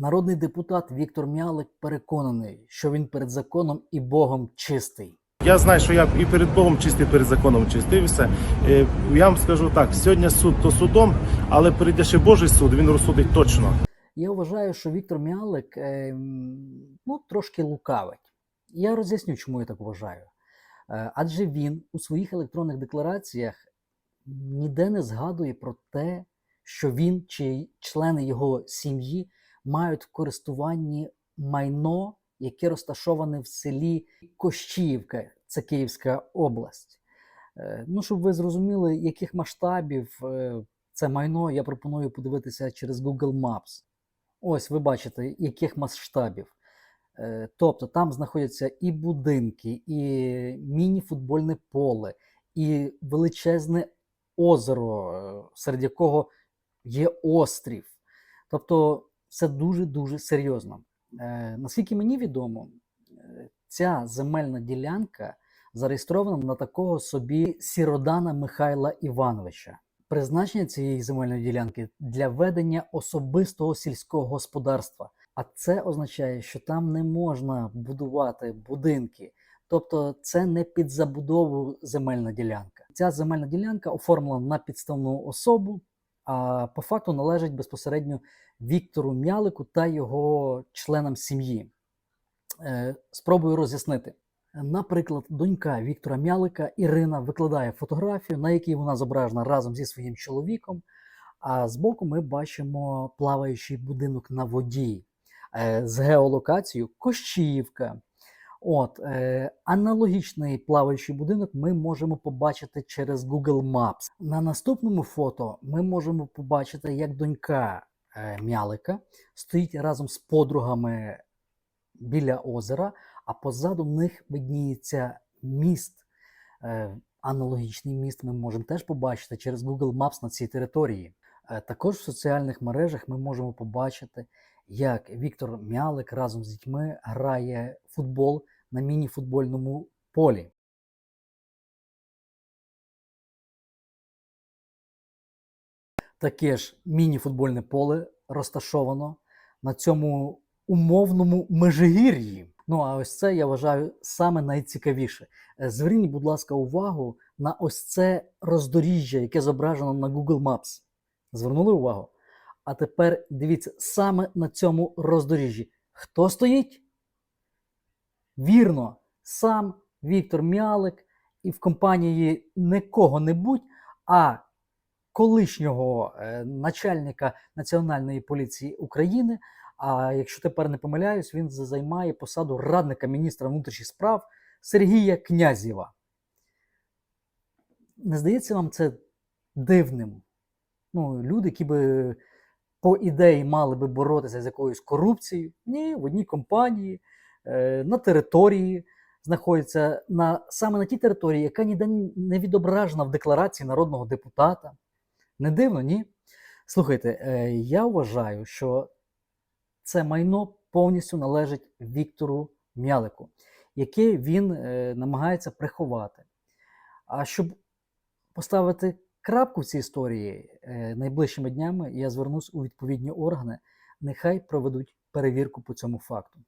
Народний депутат Віктор Мялик переконаний, що він перед законом і Богом чистий. Я знаю, що я і перед Богом чистий, і перед законом чистий. і все. Е, Я вам скажу так: сьогодні суд то судом, але прийде ще Божий суд, він розсудить точно. Я вважаю, що Віктор Мялик е, ну, трошки лукавить. Я роз'ясню, чому я так вважаю. Е, Адже він у своїх електронних деклараціях ніде не згадує про те, що він чи члени його сім'ї мають в користуванні майно, яке розташоване в селі Кощіївка, це Київська область. Е, Ну, щоб ви зрозуміли, яких масштабів е, це майно, я пропоную подивитися через Google Maps. Ось ви бачите, яких масштабів. Е, Тобто там знаходяться і будинки, і міні-футбольне поле, і величезне озеро, серед якого є острів. Тобто це дуже-дуже серйозно. Е, Наскільки мені відомо, е, ця земельна ділянка зареєстрована на такого собі Сіродана Михайла Івановича. Призначення цієї земельної ділянки для ведення особистого сільського господарства. А це означає, що там не можна будувати будинки. Тобто це не під забудову земельна ділянка. Ця земельна ділянка оформлена на підставну особу, а по факту належить безпосередньо Віктору Мялику та його членам сім'ї. Е, Спробую роз'яснити. Наприклад, донька Віктора Мялика Ірина викладає фотографію, на якій вона зображена разом зі своїм чоловіком. А збоку ми бачимо плаваючий будинок на воді е, з геолокацією Кощіївка. От, е, аналогічний плаваючий будинок ми можемо побачити через Google Maps. На наступному фото ми можемо побачити, як донька е, Мялика стоїть разом з подругами біля озера, а позаду них видніється міст. Е, Аналогічний міст ми можемо теж побачити через Google Maps на цій території. Е, Також в соціальних мережах ми можемо побачити, як Віктор Мялик разом з дітьми грає футбол на міні-футбольному полі. Таке ж міні-футбольне поле розташовано на цьому умовному межигір'ї. Ну а ось це я вважаю саме найцікавіше. Е, Зверніть, будь ласка, увагу на ось це роздоріжжя, яке зображено на Google Maps. Звернули увагу? А тепер дивіться саме на цьому роздоріжжі. Хто стоїть? Вірно, сам Віктор Мялик і в компанії не кого-небудь, а колишнього е, начальника Національної поліції України. А якщо тепер не помиляюсь, він займає посаду радника міністра внутрішніх справ Сергія Князєва. Не здається вам це дивним? Ну, люди, які би по ідеї мали би боротися з якоюсь корупцією, ні, в одній компанії, е, на території знаходяться на, саме на тій території, яка ніде не відображена в декларації народного депутата. Не дивно, ні? Слухайте, е, я вважаю, що це майно повністю належить Віктору Мялику, яке він е, намагається приховати. А щоб поставити крапку в цій історії е, найближчими днями, я звернусь у відповідні органи, нехай проведуть перевірку по цьому факту.